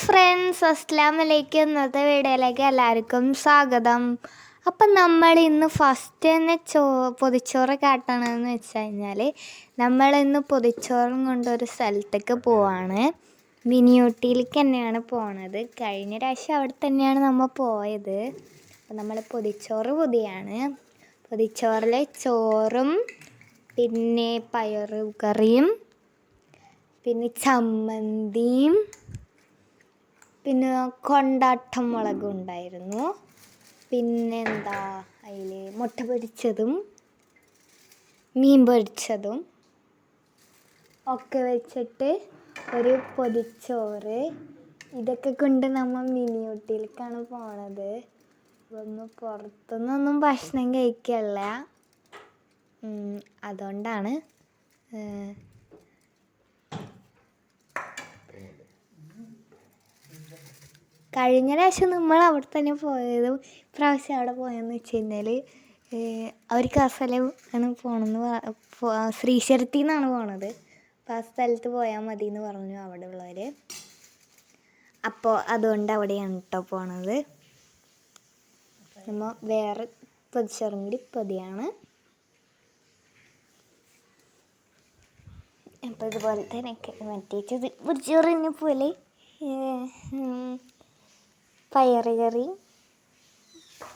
Friends അസ്ലാം വലൈക്കും ഇന്നത്തെ വീഡിയോയിലേക്ക് എല്ലാവർക്കും സ്വാഗതം. അപ്പം നമ്മൾ ഇന്ന് ഫസ്റ്റ് തന്നെ ചോ പൊതിച്ചോറ് കാട്ടണമെന്ന് വെച്ച് കഴിഞ്ഞാൽ നമ്മൾ ഇന്ന് പൊതിച്ചോറും കൊണ്ടൊരു സ്ഥലത്തേക്ക് പോവാണ്. മിനിയൂട്ടിയിലേക്ക് തന്നെയാണ് പോണത്. കഴിഞ്ഞ പ്രാവശ്യം അവിടെ തന്നെയാണ് നമ്മൾ പോയത്. അപ്പം നമ്മൾ പൊതിച്ചോറ് പൊതിയാണ്. പൊതിച്ചോറിൽ ചോറും പിന്നെ പയറു കറിയും പിന്നെ ചമ്മന്തിയും പിന്നെ കൊണ്ടാട്ടം മുളകും ഉണ്ടായിരുന്നു പിന്നെ എന്താ അതിൽ മുട്ട പൊരിച്ചതും മീൻ പൊരിച്ചതും ഒക്കെ വെച്ചിട്ട് ഒരു പൊതിച്ചോറ്. ഇതൊക്കെ കൊണ്ട് നമ്മൾ മിനി ഊട്ടിയിലേക്കാണ് പോണത്. ഒന്ന് പുറത്തുനിന്നൊന്നും ഭക്ഷണം കഴിക്കല്ല. അതുകൊണ്ടാണ് കഴിഞ്ഞ പ്രാവശ്യം നമ്മൾ അവിടെ തന്നെ പോയതും ഇപ്രാവശ്യം അവിടെ പോയെന്ന് വെച്ച് കഴിഞ്ഞാൽ അവർക്ക് ആ സ്ഥലം ആണ് പോകണമെന്ന് ശ്രീശരത്തിൽ നിന്നാണ് പോണത്. അപ്പോൾ ആ സ്ഥലത്ത് പോയാൽ മതി എന്ന് പറഞ്ഞു അവിടെ ഉള്ളവർ അപ്പോൾ അതുകൊണ്ട് അവിടെയാണ് കേട്ടോ പോണത്. നമ്മൾ വേറെ പൊതിച്ചോറും പതിയാണ് അപ്പോൾ ഇതുപോലെ തന്നെ മറ്റേ ചെറിയ പോലെ പയറ് കറി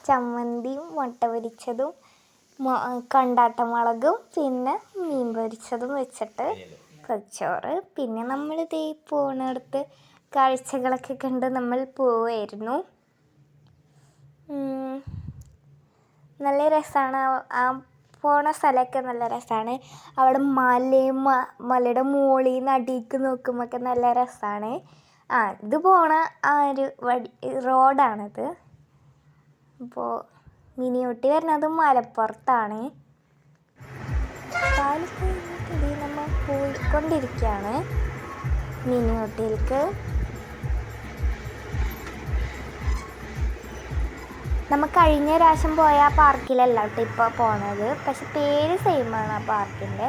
ചമ്മന്തിയും മുട്ട പൊരിച്ചതും കണ്ടാട്ട മുളകും പിന്നെ മീൻ പൊരിച്ചതും വെച്ചിട്ട് കൊച്ചോറ് പിന്നെ നമ്മൾ ഇതേ പോണടുത്ത് കാഴ്ചകളൊക്കെ കണ്ട് നമ്മൾ പോവായിരുന്നു. നല്ല രസമാണ് ആ പോണ സ്ഥലമൊക്കെ നല്ല രസമാണ് അവിടെ മലയും മലയുടെ മുകളിൽ നിന്ന് അടിയിലേക്ക് നോക്കുമ്പോഴൊക്കെ നല്ല രസമാണ് ആ ഇത് പോണ ആ ഒരു വഴി റോഡാണത്. അപ്പോൾ മിനി ഊട്ടി വരുന്നത് മലപ്പുറത്താണ്. നമ്മൾ പോയിക്കൊണ്ടിരിക്കുകയാണ് മിനി ഊട്ടിയിലേക്ക് നമ്മൾ കഴിഞ്ഞ പ്രാവശ്യം പോയ ആ പാർക്കിലല്ല കേട്ടോ ഇപ്പോൾ പോണത്. പക്ഷെ പേര് സെയിമാണ് ആ പാർക്കിന്റെ.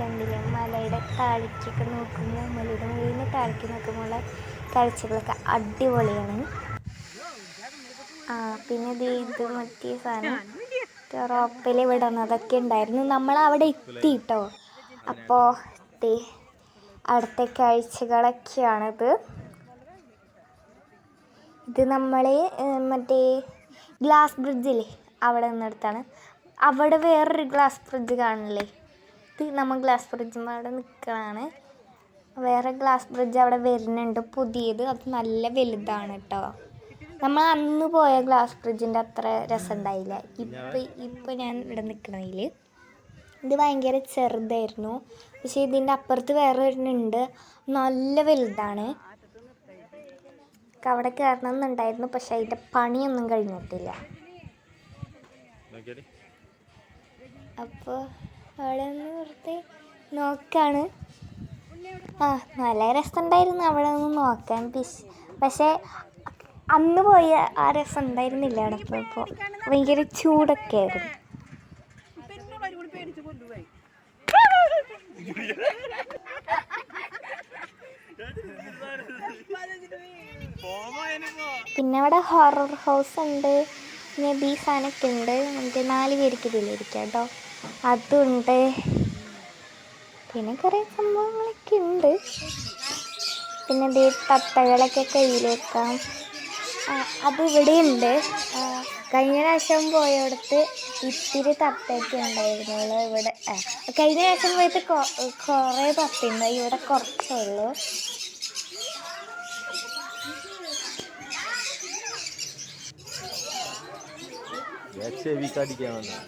കണ്ടില്ലേ? മലയുടെ താഴേക്കൊക്കെ നോക്കുമ്പോൾ മലയുടെ മുകളിൽ താഴേക്ക് നോക്കുമ്പോൾ കാഴ്ചകളൊക്കെ അടിപൊളിയാണ്. ആ പിന്നെ ദേ ഇത് മറ്റേ സാധനം. റോപ്പിൽ വിടുന്നതൊക്കെ ഉണ്ടായിരുന്നു. നമ്മൾ അവിടെ എത്തി കേട്ടോ അപ്പോൾ ദേ അടുത്ത കാഴ്ചകളൊക്കെയാണിത്. ഇത് നമ്മൾ മറ്റേ ഗ്ലാസ് ബ്രിഡ്ജില്ലേ? അവിടെ നിന്നെടുത്താണ്. അവിടെ വേറൊരു ഗ്ലാസ് ബ്രിഡ്ജ് കാണില്ലേ ഇത് നമ്മൾ ഗ്ലാസ് ബ്രിഡ്ജിന്റെ അവിടെ നിൽക്കുകയാണ് വേറെ ഗ്ലാസ് ബ്രിഡ്ജ് അവിടെ വരുന്നുണ്ട് പുതിയത്. അത് നല്ല വലുതാണ് കേട്ടോ നമ്മൾ അന്ന് പോയ ഗ്ലാസ് ബ്രിഡ്ജിന്റെ അത്ര രസം ഉണ്ടായില്ല. ഇപ്പം ഇപ്പം ഞാൻ ഇവിടെ നിൽക്കണതിൽ ഇത് ഭയങ്കര ചെറുതായിരുന്നു. പക്ഷേ ഇതിന്റെ അപ്പുറത്ത് വേറെ ഒരെണ്ണുണ്ട് നല്ല വലുതാണ്. അവിടെ കയറണം എന്നുണ്ടായിരുന്നു പക്ഷെ അതിന്റെ പണിയൊന്നും കഴിഞ്ഞിട്ടില്ല. അപ്പോൾ അവിടെ നിന്ന് വെറുതെ നോക്കാണ്. ആ നല്ല രസമുണ്ടായിരുന്നു അവിടെ നിന്ന് നോക്കാൻ. പിശ് പക്ഷേ അന്ന് പോയ ആ രസം ഉണ്ടായിരുന്നില്ല അവിടെ പോയപ്പോൾ. ഭയങ്കര ചൂടൊക്കെ ആയിരുന്നു. പിന്നെ അവിടെ ഹൊറർ ഹൗസ് ഉണ്ട്. പിന്നെ ബീഫാനൊക്കെ ഉണ്ട് നമുക്ക് നാല് പേർക്ക് ഇതിലിരിക്കാം കേട്ടോ. അതുണ്ട്. പിന്നെ കുറേ സംഭവങ്ങളൊക്കെ ഉണ്ട്. പിന്നെ ദേ തത്തകളൊക്കെ കയ്യിലേക്കാം. അത് ഇവിടെ ഉണ്ട് കഴിഞ്ഞ പ്രാവശ്യം പോയടത്ത് ഇത്തിരി തത്തയൊക്കെ ഉണ്ടായിരുന്നുള്ളൂ ഇവിടെ. കഴിഞ്ഞ പ്രാവശ്യം പോയിട്ട് കുറേ തത്തയുണ്ട്. ഇവിടെ കുറച്ചേ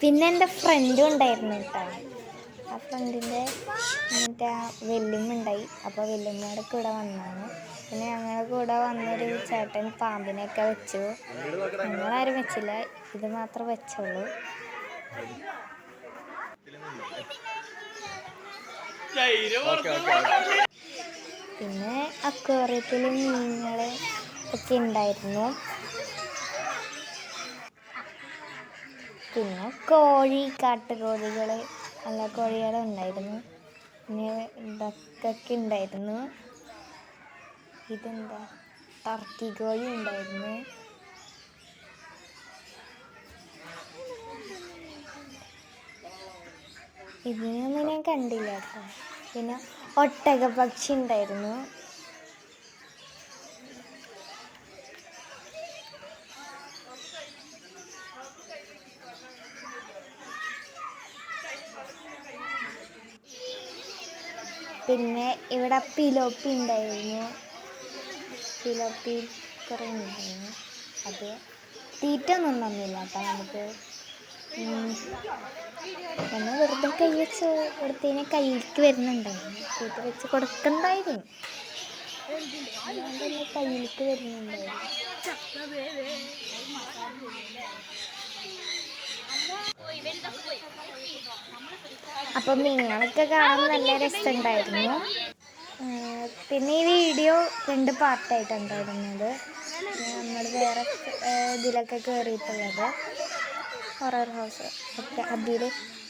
പിന്നെ എന്റെ ഫ്രണ്ടും ഉണ്ടായിരുന്നു കേട്ടോ. ആ ഫ്രണ്ടിന്റെ മറ്റേ ആ വെല്ലുമ്മ ഉണ്ടായി. അപ്പോൾ വെല്ലുമ്മയുടെ കൂടെ വന്നാണ്. പിന്നെ ഞങ്ങളുടെ കൂടെ വന്നൊരു ചേട്ടൻ പാമ്പിനെയൊക്കെ വെച്ചു. ഞങ്ങളാരും വെച്ചില്ല. ഇത് മാത്രം വെച്ചുള്ളൂ. പിന്നെ അക്വേറിയത്തിൽ മീനുകൾ ഒക്കെ ഉണ്ടായിരുന്നു. പിന്നെ കോഴി കാട്ടുകോഴികൾ നല്ല കോഴികളുണ്ടായിരുന്നു പിന്നെ ഇതൊക്കെ ഉണ്ടായിരുന്നു. ഇതെന്താ? ടർക്കി കോഴി ഉണ്ടായിരുന്നു. ഇതിനൊന്നും ഞാൻ കണ്ടില്ല കേട്ടോ. പിന്നെ ഒട്ടക പക്ഷി ഉണ്ടായിരുന്നു. പിന്നെ ഇവിടെ പിലോപ്പി ഉണ്ടായിരുന്നു. പിലോപ്പി കുറേ ഉണ്ടായിരുന്നു അത് തീറ്റ ഒന്നും തന്നില്ല. കേട്ടോ നമുക്ക്. നമ്മൾ വെറുതെ കൈ വെച്ച് കൊടുത്തതിനെ കയ്യിലേക്ക് വരുന്നുണ്ടായിരുന്നു. തീറ്റ വെച്ച് കൊടുക്കണ്ടായിരുന്നു. കയ്യിലേക്ക് വരുന്നുണ്ടായിരുന്നു. അപ്പം നിങ്ങളൊക്കെ കാണാൻ നല്ല രസമുണ്ടായിരുന്നു. പിന്നെ ഈ വീഡിയോ രണ്ട് പാർട്ടായിട്ടുണ്ടായിരുന്നത്. നമ്മൾ വേറെ ഇതിലൊക്കെ കയറിയിട്ടുള്ളത് ഹൊറർ ഹൗസ് ഒക്കെ അതിൽ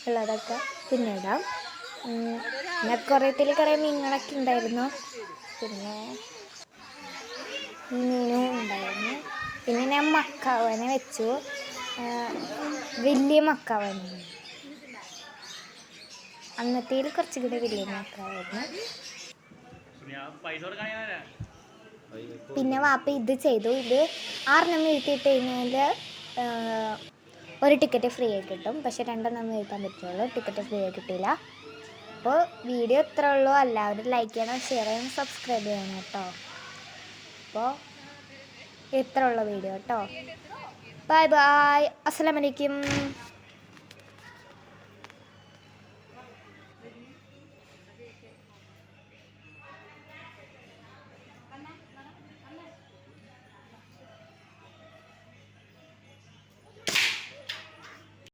ഉള്ളതൊക്കെ പിന്നെ ഇടാം ഉം, പിന്നെ കുറേത്തിൽ കുറേ മീനുകളൊക്കെ ഉണ്ടായിരുന്നു. പിന്നെ ഈ മീനും ഉണ്ടായിരുന്നു. പിന്നെ ഞാൻ മക്കാവനെ വെച്ചു. വലിയ മക്കാവായിരുന്നു അന്നത്തേൽ കുറച്ചും കൂടി വലിയ മക്കാവായിരുന്നു. പിന്നെ വാപ്പ ഇത് ചെയ്തു. ഇത് ആറെണ്ണം എഴുത്തിയിട്ട് കഴിഞ്ഞാൽ ഒരു ടിക്കറ്റ് ഫ്രീ ആയി കിട്ടും. പക്ഷെ രണ്ടെണ്ണം എഴുതാൻ പറ്റുള്ളൂ. ടിക്കറ്റ് ഫ്രീ ആയി കിട്ടിയില്ല അപ്പോൾ വീഡിയോ ഇത്ര ഉള്ളൂ. എല്ലാവരും ലൈക്ക് ചെയ്യണം ഷെയർ ചെയ്യണം സബ്സ്ക്രൈബ് ചെയ്യണം കേട്ടോ. അപ്പോൾ ഇത്ര ഉള്ള വീഡിയോ കേട്ടോ. ബൈ ബൈ അസ്സലാമലൈക്കും